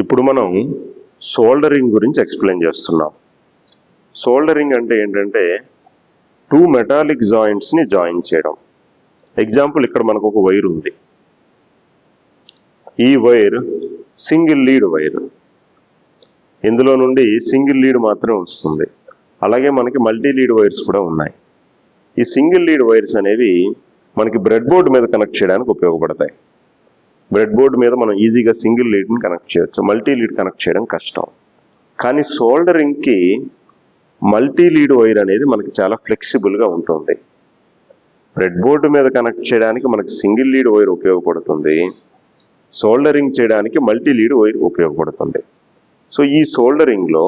ఇప్పుడు మనం సోల్డరింగ్ గురించి ఎక్స్ప్లెయిన్ చేస్తున్నాం. సోల్డరింగ్ అంటే ఏంటంటే టూ మెటాలిక్ జాయింట్స్ని జాయిన్ చేయడం. ఎగ్జాంపుల్ ఇక్కడ మనకు ఒక వైర్ ఉంది. ఈ వైర్ సింగిల్ లీడ్ వైర్. ఇందులో నుండి సింగిల్ లీడ్ మాత్రమే వస్తుంది. అలాగే మనకి మల్టీ లీడ్ వైర్స్ కూడా ఉన్నాయి. ఈ సింగిల్ లీడ్ వైర్స్ అనేవి మనకి బ్రెడ్ బోర్డ్ మీద కనెక్ట్ చేయడానికి ఉపయోగపడతాయి. బ్రెడ్ బోర్డ్ మీద మనం ఈజీగా సింగిల్ లీడ్ని కనెక్ట్ చేయొచ్చు మల్టీ లీడ్ కనెక్ట్ చేయడం కష్టం. కానీ సోల్డరింగ్కి మల్టీ లీడ్ వైర్ అనేది మనకి చాలా ఫ్లెక్సిబుల్గా ఉంటుంది. బ్రెడ్ బోర్డు మీద కనెక్ట్ చేయడానికి మనకి సింగిల్ లీడ్ వైర్ ఉపయోగపడుతుంది. సోల్డరింగ్ చేయడానికి మల్టీ లీడ్ వైర్ ఉపయోగపడుతుంది. సో ఈ సోల్డరింగ్లో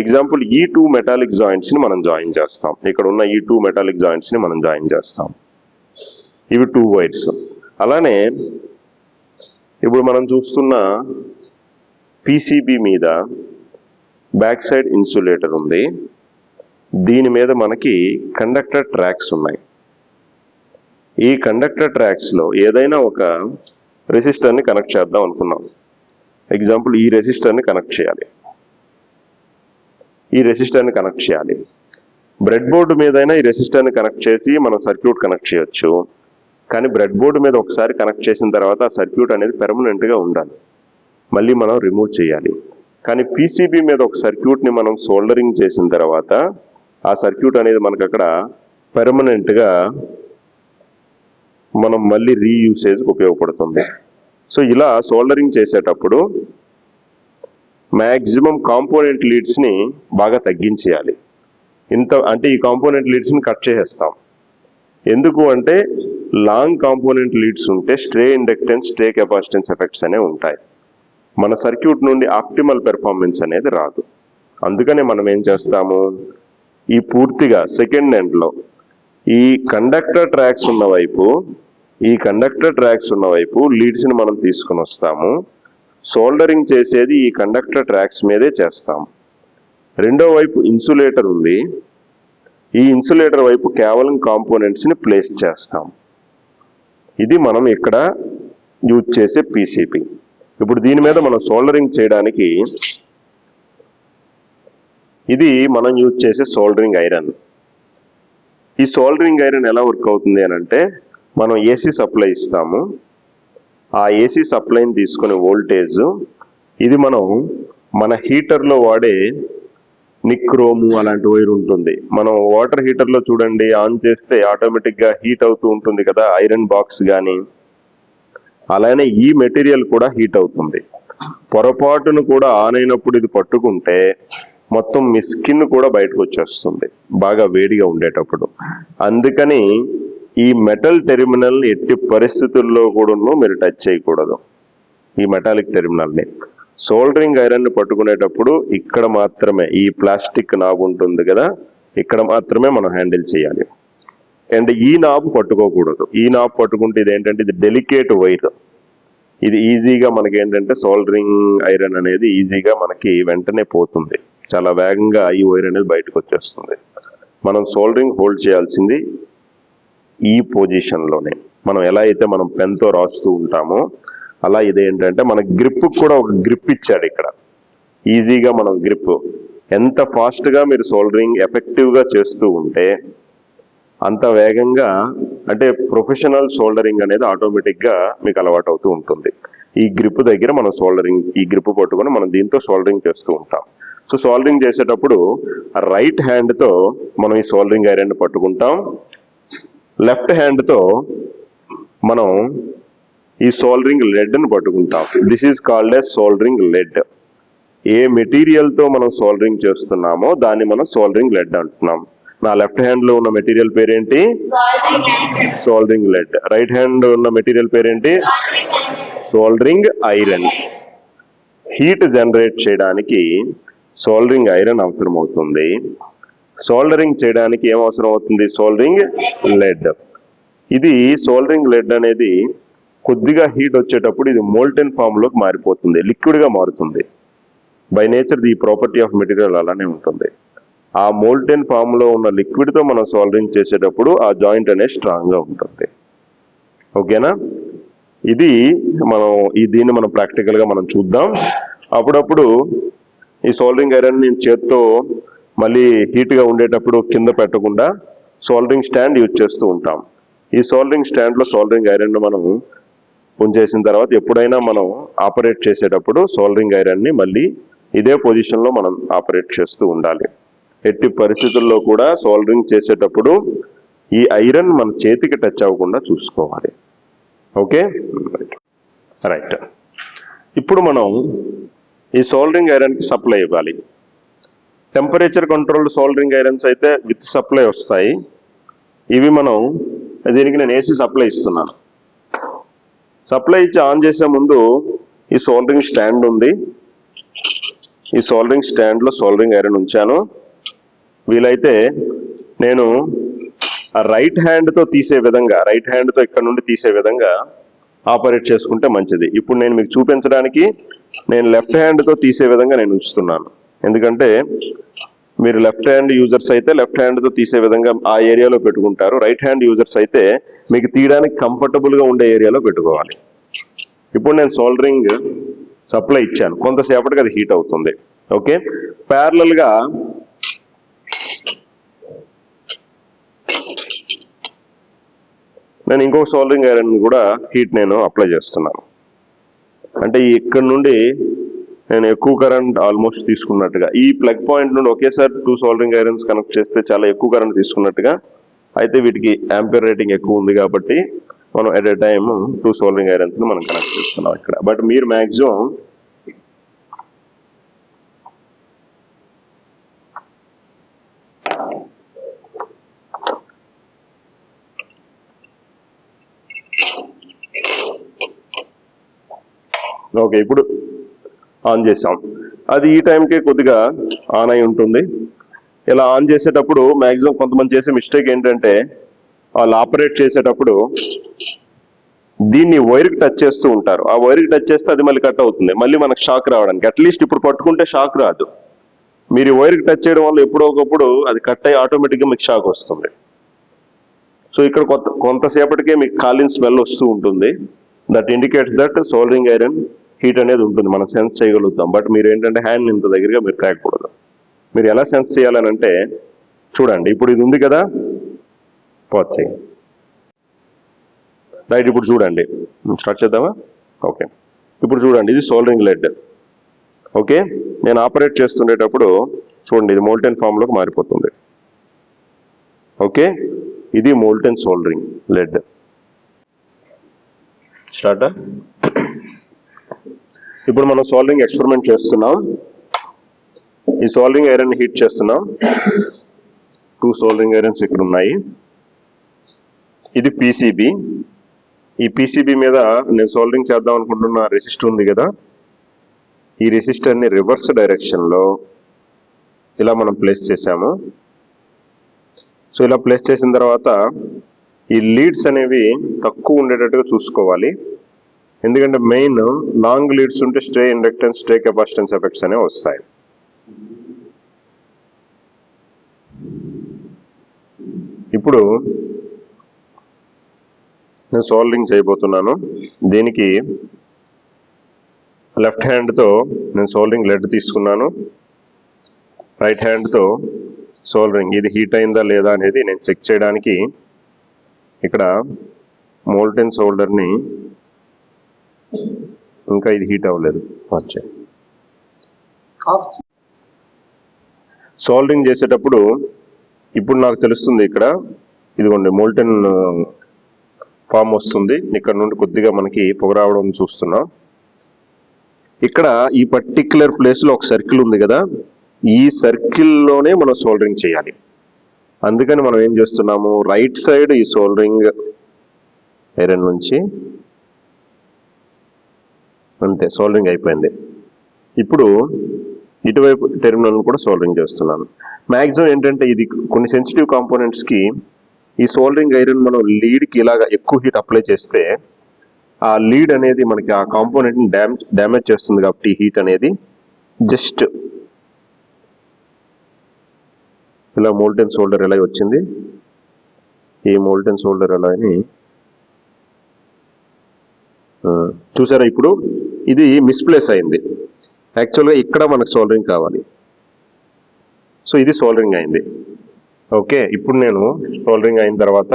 ఎగ్జాంపుల్ ఈ టూ మెటాలిక్ జాయింట్స్ని మనం జాయిన్ చేస్తాం. ఇక్కడ ఉన్న ఈ టూ మెటాలిక్ జాయింట్స్ని మనం జాయిన్ చేస్తాం. ఇవి టూ వైర్స్. అలానే ఇప్పుడు మనం చూస్తున్న పీసీబీ మీద బ్యాక్ సైడ్ ఇన్సులేటర్ ఉంది. దీని మీద మనకి కండక్టర్ ట్రాక్స్ ఉన్నాయి. ఈ కండక్టర్ ట్రాక్స్లో ఏదైనా ఒక రెసిస్టర్ని కనెక్ట్ చేద్దాం అనుకున్నాం. ఎగ్జాంపుల్ ఈ రెసిస్టర్ని కనెక్ట్ చేయాలి. ఈ రెసిస్టర్ని కనెక్ట్ చేయాలి. బ్రెడ్ బోర్డు మీదైనా ఈ రెసిస్టర్ని కనెక్ట్ చేసి మనం సర్క్యూట్ కనెక్ట్ చేయొచ్చు. కానీ బ్రెడ్ బోర్డు మీద ఒకసారి కనెక్ట్ చేసిన తర్వాత ఆ సర్క్యూట్ అనేది పెర్మనెంట్గా ఉండాలి. మళ్ళీ మనం రిమూవ్ చేయాలి. కానీ పీసీబీ మీద ఒక సర్క్యూట్ని మనం సోల్డరింగ్ చేసిన తర్వాత ఆ సర్క్యూట్ అనేది మనకు అక్కడ పెర్మనెంట్గా మనం మళ్ళీ రీయూసేజ్కి ఉపయోగపడుతుంది. సో ఇలా సోల్డరింగ్ చేసేటప్పుడు మ్యాక్సిమం కాంపోనెంట్ లీడ్స్ని బాగా తగ్గించేయాలి. ఇంత అంటే ఈ కాంపోనెంట్ లీడ్స్ని కట్ చేసేస్తాం. ఎందుకు అంటే లాంగ్ కాంపోనెంట్ లీడ్స్ ఉంటే stray inductance stray capacitance effects అనేవి ఉంటాయి. మన సర్క్యూట్ నుండి ఆప్టిమల్ పెర్ఫార్మెన్స్ అనేది రాదు. అందుకనే మనం ఏం చేస్తాము? ఈ పూర్తిగా సెకండ్ ఎండ్లో ఈ కండక్టర్ ట్రాక్స్ ఉన్న వైపు ఈ కండక్టర్ ట్రాక్స్ ఉన్న వైపు లీడ్స్ని మనం తీసుకొని వస్తాము. సోల్డరింగ్ చేసేది ఈ కండక్టర్ ట్రాక్స్ మీదే చేస్తాం రెండో వైపు ఇన్సులేటర్ ఉంది. ఈ ఇన్సులేటర్ వైపు కేవలం కాంపోనెంట్స్ని ప్లేస్ చేస్తాం ఇది మనం ఇక్కడ యూజ్ చేసే పీసీపీ ఇప్పుడు దీని మీద మనం సోల్డరింగ్ చేయడానికి ఇది మనం యూజ్ చేసే సోల్డరింగ్ ఐరన్ ఈ సోల్డరింగ్ ఐరన్ ఎలా వర్క్ అవుతుంది అని అంటే మనం ఏసీ సప్లై ఇస్తాము. ఆ ఏసీ సప్లైని తీసుకునే వోల్టేజ్ ఇది మనం మన హీటర్లో వాడే నిక్రోము అలాంటి వైర్ ఉంటుంది. మనం వాటర్ హీటర్లో చూడండి ఆన్ చేస్తే ఆటోమేటిక్గా హీట్ అవుతూ ఉంటుంది కదా ఐరన్ బాక్స్ కానీ అలానే ఈ మెటీరియల్ కూడా హీట్ అవుతుంది. పొరపాటును కూడా ఆన్ అయినప్పుడు ఇది పట్టుకుంటే మొత్తం మీ స్కిన్ కూడా బయటకు వచ్చేస్తుంది. బాగా వేడిగా ఉండేటప్పుడు. అందుకని ఈ మెటల్ టెర్మినల్ ఎట్టి పరిస్థితుల్లో కూడా మీరు టచ్ చేయకూడదు. ఈ మెటాలిక్ టెర్మినల్ని సోల్డరింగ్ ఐరన్ పట్టుకునేటప్పుడు ఇక్కడ మాత్రమే ఈ ప్లాస్టిక్ నాబ్ ఉంటుంది కదా ఇక్కడ మాత్రమే మనం హ్యాండిల్ చేయాలి. అండ్ ఈ నాబ్ పట్టుకోకూడదు. ఈ నాబ్ పట్టుకుంటే ఇది ఏంటంటే ఇది డెలికేట్ వైర్. ఇది ఈజీగా మనకి ఏంటంటే సోల్డరింగ్ ఐరన్ అనేది ఈజీగా మనకి వెంటనే పోతుంది. చాలా వేగంగా ఈ వైర్ అనేది బయటకు వచ్చేస్తుంది. మనం సోల్డరింగ్ హోల్డ్ చేయాల్సింది ఈ పొజిషన్లోనే. మనం ఎలా అయితే మనం పెన్తో రాస్తూ ఉంటామో అలా ఇదేంటంటే మన గ్రిప్ కూడా ఒక గ్రిప్ ఇచ్చాడు ఇక్కడ. ఈజీగా మనం గ్రిప్ ఎంత ఫాస్ట్గా మీరు సోల్డరింగ్ ఎఫెక్టివ్గా చేస్తూ ఉంటే అంత వేగంగా అంటే ప్రొఫెషనల్ సోల్డరింగ్ అనేది ఆటోమేటిక్గా మీకు అలవాటు అవుతూ ఉంటుంది. ఈ గ్రిప్ దగ్గర మనం సోల్డరింగ్ ఈ గ్రిప్ పట్టుకొని మనం దీంతో సోల్డరింగ్ చేస్తూ ఉంటాం. సో సోల్డరింగ్ చేసేటప్పుడు రైట్ హ్యాండ్తో మనం ఈ సోల్డరింగ్ ఐరన్ పట్టుకుంటాం. లెఫ్ట్ హ్యాండ్తో మనం ఈ సోల్డరింగ్ లెడ్ని పట్టుకుంటాం this is called as soldering lead ఏ మెటీరియల్తో మనం సోల్డరింగ్ చేస్తున్నామో దాన్ని మనం సోల్డరింగ్ లెడ్ అంటున్నాం నా లెఫ్ట్ హ్యాండ్లో ఉన్న మెటీరియల్ పేరేంటి సోల్డరింగ్ లెడ్ రైట్ హ్యాండ్ ఉన్న మెటీరియల్ పేరేంటి సోల్డరింగ్ ఐరన్ హీట్ జనరేట్ చేయడానికి సోల్డరింగ్ ఐరన్ అవసరం అవుతుంది సోల్డరింగ్ చేయడానికి ఏం అవసరం అవుతుంది సోల్డరింగ్ లెడ్ ఇది సోల్డరింగ్ లెడ్ అనేది కొద్దిగా హీట్ వచ్చేటప్పుడు ఇది మోల్టెన్ ఫామ్లోకి మారిపోతుంది లిక్విడ్గా మారుతుంది. By nature the property of material అలానే ఉంటుంది. ఆ మోల్టెన్ ఫామ్లో ఉన్న లిక్విడ్తో మనం సోల్డరింగ్ చేసేటప్పుడు ఆ జాయింట్ అనేది స్ట్రాంగ్గా ఉంటుంది. ఓకేనా ఇది మనం ఈ దీన్ని మనం ప్రాక్టికల్గా మనం చూద్దాం. అప్పుడప్పుడు ఈ సోల్డరింగ్ ఐరన్ నేను చేత్తో మళ్ళీ హీట్గా ఉండేటప్పుడు కింద పెట్టకుండా సోల్డరింగ్ స్టాండ్ యూజ్ చేస్తూ ఉంటాం. ఈ సోల్డరింగ్ స్టాండ్లో సోల్డరింగ్ ఐరన్ మనం ఉంచేసిన తర్వాత ఎప్పుడైనా మనం ఆపరేట్ చేసేటప్పుడు సోల్డరింగ్ ఐరన్ని మళ్ళీ ఇదే పొజిషన్లో మనం ఆపరేట్ చేస్తూ ఉండాలి. ఎట్టి పరిస్థితుల్లో కూడా సోల్డరింగ్ చేసేటప్పుడు ఈ ఐరన్ మన చేతికి టచ్ అవ్వకుండా చూసుకోవాలి. ఓకే? రైట్. ఇప్పుడు మనం ఈ సోల్డరింగ్ ఐరన్కి సప్లై ఇవ్వాలి. టెంపరేచర్ కంట్రోల్డ్ సోల్డరింగ్ ఐరన్స్ అయితే విత్ సప్లై వస్తాయి. ఇవి మనం దీనికి నేను ఏసీ సప్లై ఇస్తున్నాను. సప్లై ఇచ్చి ఆన్ చేసే ముందు ఈ సోల్డరింగ్ స్టాండ్ ఉంది. ఈ సోల్డరింగ్ స్టాండ్లో సోల్డరింగ్ ఐరన్ ఉంచాను. వీలైతే నేను ఆ రైట్ హ్యాండ్తో తీసే విధంగా రైట్ హ్యాండ్తో ఇక్కడ నుండి తీసే విధంగా ఆపరేట్ చేసుకుంటే మంచిది. ఇప్పుడు నేను మీకు చూపించడానికి నేను లెఫ్ట్ హ్యాండ్తో తీసే విధంగా నేను ఉంచుతున్నాను. ఎందుకంటే మీరు లెఫ్ట్ హ్యాండ్ యూజర్స్ అయితే లెఫ్ట్ హ్యాండ్తో తీసే విధంగా ఆ ఏరియాలో పెట్టుకుంటారు. రైట్ హ్యాండ్ యూజర్స్ అయితే మీకు తీయడానికి కంఫర్టబుల్గా ఉండే ఏరియాలో పెట్టుకోవాలి. ఇప్పుడు నేను సోల్డరింగ్ సప్లై ఇచ్చాను. కొంతసేపటికి అది హీట్ అవుతుంది. ఓకే ప్యారలల్గా నేను ఇంకొక సోల్డరింగ్ ఐరన్ కూడా హీట్ నేను అప్లై చేస్తున్నాను. అంటే ఇక్కడ నుండి నేను ఎక్కువ కరెంట్ ఆల్మోస్ట్ తీసుకున్నట్టుగా. ఈ ప్లగ్ పాయింట్ నుండి ఒకేసారి టూ సోల్డరింగ్ ఐరన్స్ కనెక్ట్ చేస్తే చాలా ఎక్కువ కరెంట్ తీసుకున్నట్టుగా అయితే వీటికి యాంపియర్ రేటింగ్ ఎక్కువ ఉంది కాబట్టి మనం at a time two soldering ఐరన్స్ని మనం కనెక్ట్ చేస్తున్నాం ఇక్కడ. బట్ మీరు మ్యాక్సిమం ఓకే ఇప్పుడు ఆన్ చేసాం అది ఈ టైంకే కొద్దిగా ఆన్ అయి ఉంటుంది. ఇలా ఆన్ చేసేటప్పుడు మ్యాక్సిమం కొంతమంది చేసే మిస్టేక్ ఏంటంటే వాళ్ళు ఆపరేట్ చేసేటప్పుడు దీన్ని వైర్కి టచ్ చేస్తూ ఉంటారు. ఆ వైర్కి టచ్ చేస్తే అది మళ్ళీ కట్ అవుతుంది. మళ్ళీ మనకు షాక్ రావడానికి. అట్లీస్ట్ ఇప్పుడు పట్టుకుంటే షాక్ రాదు. మీరు వైర్కి టచ్ చేయడం వల్ల ఎప్పుడో ఒకప్పుడు అది కట్ అయ్యి ఆటోమేటిక్గా మీకు షాక్ వస్తుంది. సో ఇక్కడ కొంత కొంతసేపటికే మీకు కాలిన్ స్మెల్ వస్తూ ఉంటుంది. That indicates that soldering iron heat అనేది ఉంటుంది మనం సెన్స్ చేయగలుగుతాం. బట్ మీరు ఏంటంటే హ్యాండ్ ఇంత దగ్గరగా మీరు తాగకూడదు మీరు ఎలా సెన్స్ చేయాలని అంటే చూడండి ఇప్పుడు ఇది ఉంది కదా పాజ్ రైట్ ఇప్పుడు చూడండి. Hmm, స్టార్ట్ చేద్దామా? ఓకే ఇప్పుడు చూడండి ఇది సోల్డరింగ్ లెడ్ ఓకే నేను ఆపరేట్ చేస్తుండేటప్పుడు చూడండి ఇది మోల్టెన్ ఫామ్లోకి మారిపోతుంది. ఓకే ఇది మోల్టెన్ సోల్డరింగ్ లెడ్ స్టార్టా ఇప్పుడు మనం సాల్వింగ్ ఎక్స్పెరిమెంట్ చేస్తున్నాం. ఈ సాల్వింగ్ ఐరన్ హీట్ చేస్తున్నాం. టూ సోల్డరింగ్ ఐరన్స్ ఇక్కడ ఉన్నాయి. ఇది పీసీబీ ఈ పీసీబీ మీద నేను సోల్డరింగ్ చేద్దాం అనుకుంటున్న రెసిస్ట్ ఉంది కదా. ఈ రెసిస్టర్ని రివర్స్ డైరెక్షన్లో ఇలా మనం ప్లేస్ చేసాము సో ఇలా ప్లేస్ చేసిన తర్వాత ఈ లీడ్స్ అనేవి తక్కువ ఉండేటట్టుగా చూసుకోవాలి. ఎందుకంటే మెయిన్ లాంగ్ లీడ్స్ ఉంటే stray inductance stray capacitance effects అనేవి వస్తాయి. ఇప్పుడు నేను సోల్డింగ్ చేయబోతున్నాను. దీనికి లెఫ్ట్ హ్యాండ్తో నేను సోల్డింగ్ లెడ్ తీసుకున్నాను. రైట్ హ్యాండ్తో సోల్డరింగ్ ఇది హీట్ అయిందా లేదా అనేది నేను చెక్ చేయడానికి ఇక్కడ మోల్టెన్ సోల్డర్ని ఇంకా ఇది హీట్ అవ్వలేదు. వచ్చే సోల్డరింగ్ చేసేటప్పుడు ఇప్పుడు నాకు తెలుస్తుంది ఇక్కడ ఇదిగోండి మోల్టెన్ ఫామ్ uh, వస్తుంది. ఇక్కడ నుండి కొద్దిగా మనకి పొగ రావడం చూస్తున్నాం. ఇక్కడ ఈ పర్టిక్యులర్ ప్లేస్లో ఒక సర్కిల్ ఉంది కదా ఈ సర్కిల్లోనే మనం సోల్డరింగ్ చేయాలి. అందుకని మనం ఏం చేస్తున్నాము? రైట్ సైడ్ ఈ సోల్డరింగ్ ఐరన్ నుంచి అంతే సోల్డరింగ్ అయిపోయింది. ఇప్పుడు ఇటువైపు టెర్మినల్ కూడా సోల్డరింగ్ చేస్తున్నాను. మ్యాక్సిమం ఏంటంటే ఇది కొన్ని సెన్సిటివ్ కాంపోనెంట్స్కి ఈ సోల్డరింగ్ ఐరన్ మనం లీడ్కి ఇలాగా ఎక్కువ హీట్ అప్లై చేస్తే ఆ లీడ్ అనేది మనకి ఆ కాంపోనెంట్ని డ్యామేజ్ డ్యామేజ్ చేస్తుంది కాబట్టి హీట్ అనేది జస్ట్ ఇలా మోల్టెన్ సోల్డర్ ఎలా వచ్చింది? ఈ మోల్టెన్ సోల్డర్ ఎలా అని చూసారా ఇప్పుడు? ఇది మిస్ప్లేస్ అయింది. యాక్చువల్గా ఇక్కడ మనకు సోల్డరింగ్ కావాలి. సో ఇది సోల్డరింగ్ అయింది. ఓకే ఇప్పుడు నేను సోల్డరింగ్ అయిన తర్వాత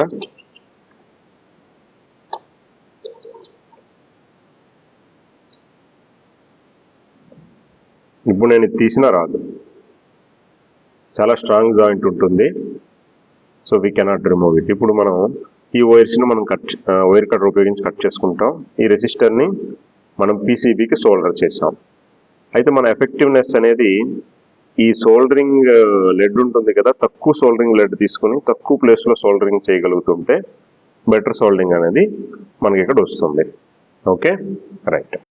ఇప్పుడు నేను ఇది తీసినా రాదు. చాలా స్ట్రాంగ్ జాయింట్ ఉంటుంది. So we cannot remove it ఇప్పుడు మనం ఈ వైర్స్ని మనం కట్ వైర్ కటర్ ఉపయోగించి కట్ చేసుకుంటాం. ఈ రెసిస్టర్ని మనం పీసీబీకి సోల్డర్ చేసాం అయితే మన ఎఫెక్టివ్నెస్ అనేది ఈ సోల్డరింగ్ లెడ్ ఉంటుంది కదా తక్కువ సోల్డరింగ్ లెడ్ తీసుకుని తక్కువ ప్లేస్లో సోల్డరింగ్ చేయగలుగుతుంటే బెటర్ సోల్డరింగ్ అనేది మనకి ఇక్కడ వస్తుంది. Okay right